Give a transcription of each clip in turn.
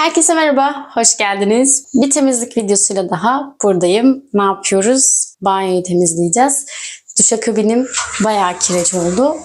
Herkese merhaba, hoş geldiniz. Bir temizlik videosuyla daha buradayım. Ne yapıyoruz? Banyoyu temizleyeceğiz. Duşakabinim bayağı kireç oldu.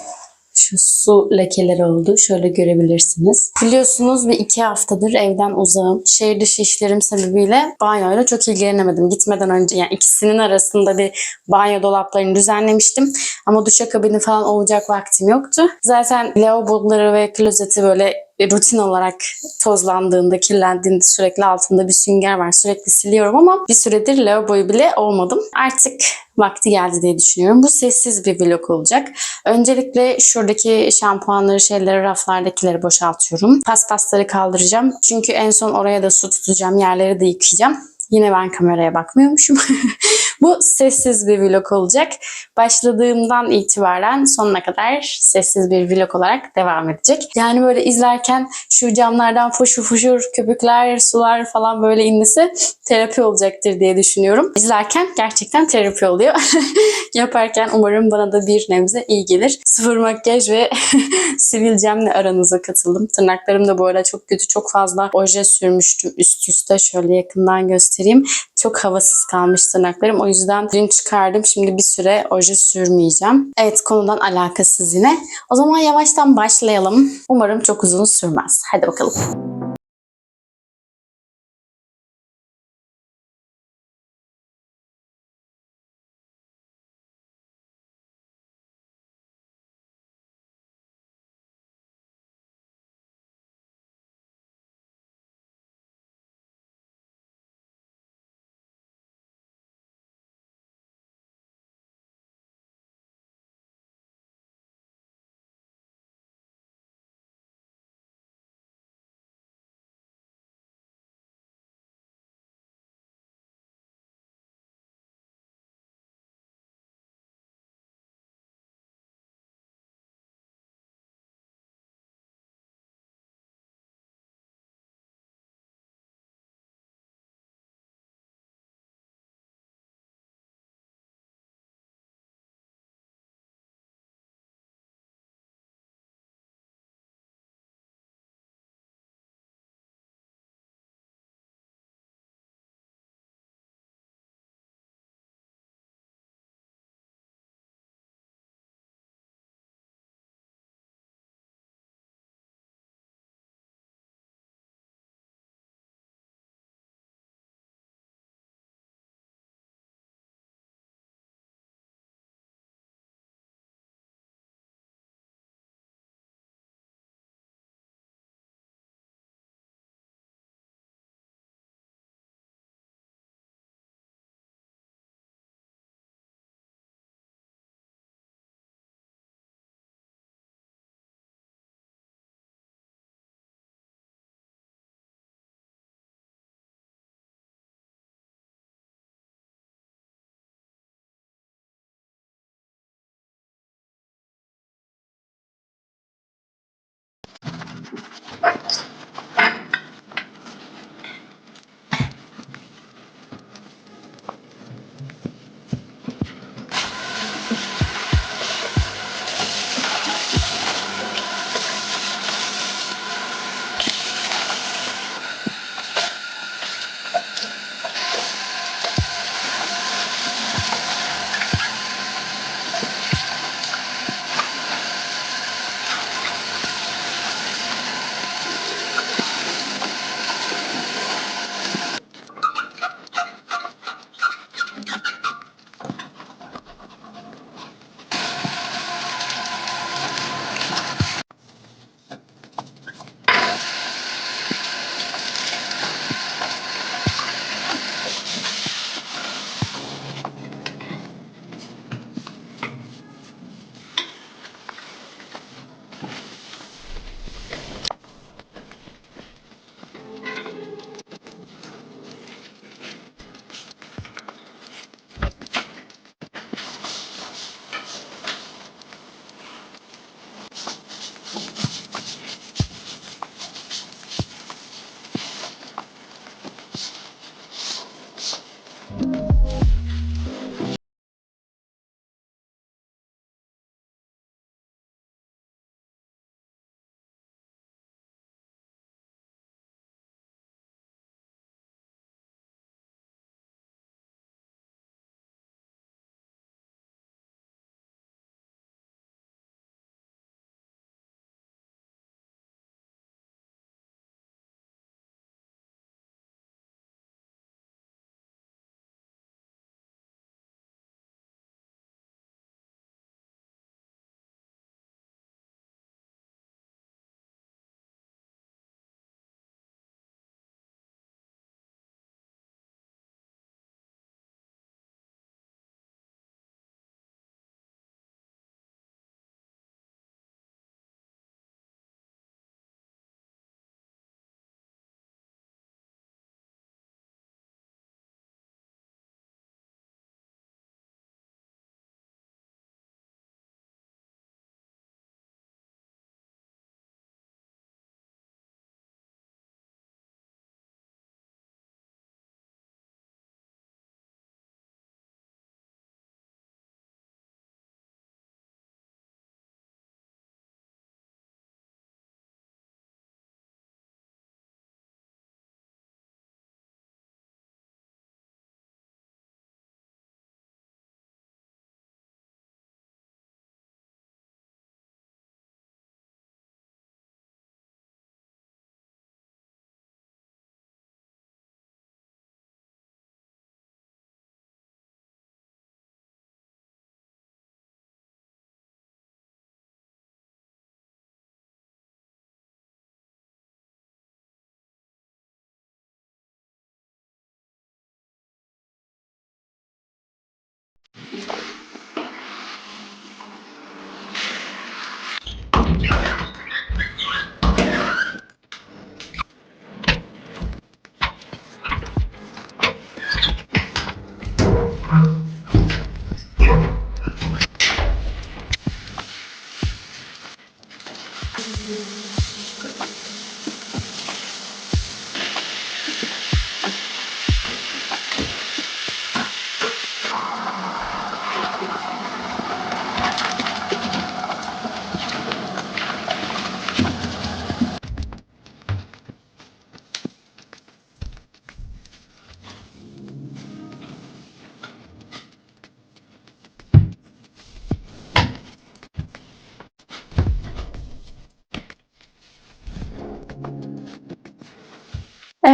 Şu su lekeleri oldu. Şöyle görebilirsiniz. Biliyorsunuz bir iki haftadır evden uzağım. Şehir dışı işlerim sebebiyle banyoyla çok ilgilenemedim. Gitmeden önce yani ikisinin arasında bir banyo dolaplarını düzenlemiştim. Ama duşakabini falan olacak vaktim yoktu. Zaten lavaboları ve klozeti böyle rutin olarak tozlandığında, kirlendiğinde sürekli altında bir sünger var. Sürekli siliyorum ama bir süredir lavaboyu bile olmadım. Artık vakti geldi diye düşünüyorum. Bu sessiz bir vlog olacak. Öncelikle şuradaki şampuanları, şeyleri, raflardakileri boşaltıyorum. Paspasları kaldıracağım. Çünkü en son oraya da su tutacağım. Yerleri de yıkayacağım. Yine ben kameraya bakmıyormuşum. Bu sessiz bir vlog olacak. Başladığımdan itibaren sonuna kadar sessiz bir vlog olarak devam edecek. Yani böyle izlerken şu camlardan foşur foşur köpükler, sular falan böyle inmesi terapi olacaktır diye düşünüyorum. İzlerken gerçekten terapi oluyor. Yaparken umarım bana da bir nebze iyi gelir. Sıfır makyaj ve sivilcemle aranıza katıldım. Tırnaklarım da bu arada çok kötü. Çok fazla oje sürmüştüm üst üste. Şöyle yakından göstereyim. Çok havasız kalmış tırnaklarım. O yüzden dün çıkardım. Şimdi bir süre oje sürmeyeceğim. Evet konudan alakasız yine. O zaman yavaştan başlayalım. Umarım çok uzun sürmez. Hadi bakalım.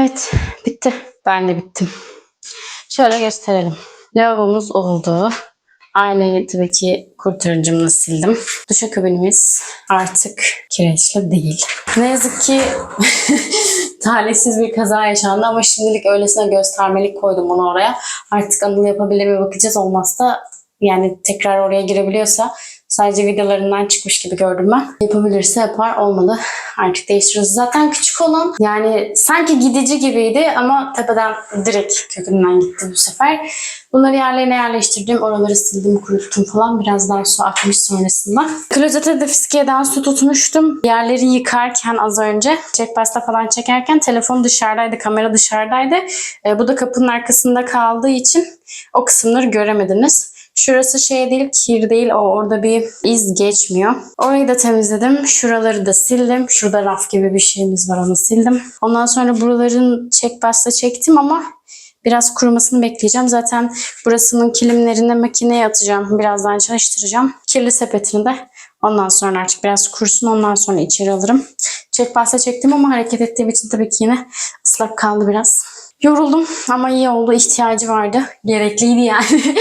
Evet bitti. Ben de bittim. Şöyle gösterelim. Lavabomuz oldu. Aynayı tabii ki kurtarıcımla sildim. Duşakabinimiz artık kireçli değil. Ne yazık ki talihsiz bir kaza yaşandı ama şimdilik öylesine göstermelik koydum onu oraya. Artık Anıl yapabilir mi bakacağız. Olmazsa yani tekrar oraya girebiliyorsa sadece videolarından çıkmış gibi gördüm ben. Yapabilirse yapar olmadı. Artık değiştiririz. Zaten küçük olan yani sanki gidici gibiydi ama tepeden direkt kökünden gitti bu sefer. Bunları yerlerine yerleştirdim. Oraları sildim, kuruttum falan. Biraz daha su akmış sonrasında. Klozete de fiskiyeden su tutmuştum. Yerleri yıkarken az önce çek pasta falan çekerken telefon dışarıdaydı, kamera dışarıdaydı. E, bu da kapının arkasında kaldığı için o kısımları göremediniz. Şurası şey değil, kir değil. O orada bir iz geçmiyor. Orayı da temizledim. Şuraları da sildim. Şurada raf gibi bir şeyimiz var onu sildim. Ondan sonra buraların çek pasta çektim ama biraz kurumasını bekleyeceğim. Zaten burasının kilimlerini makineye atacağım. Birazdan çalıştıracağım. Kirli sepetini de ondan sonra artık biraz kurusun. Ondan sonra içeri alırım. Çek pasta çektim ama hareket ettiğim için tabii ki yine ıslak kaldı biraz. Yoruldum ama iyi oldu. ihtiyacı vardı. Gerekliydi yani.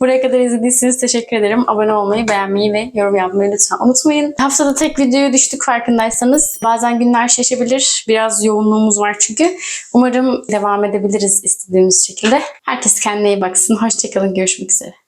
Buraya kadar izlediyseniz teşekkür ederim. Abone olmayı, beğenmeyi ve yorum yapmayı lütfen unutmayın. Haftada tek videoya düştük farkındaysanız. Bazen günler şaşabilir. Biraz yoğunluğumuz var çünkü. Umarım devam edebiliriz istediğimiz şekilde. Herkes kendine iyi baksın. Hoşçakalın. Görüşmek üzere.